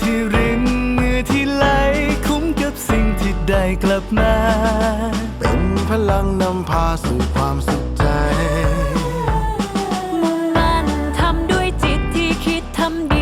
ที่รินเหงื่อที่ไหล คุ้มกับสิ่งที่ได้กลับมา เป็นพลังนำพาสู่ความสุขใจ มุ่งมั่นทำด้วยจิตที่คิดทำดี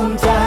ภาคภูมิใจ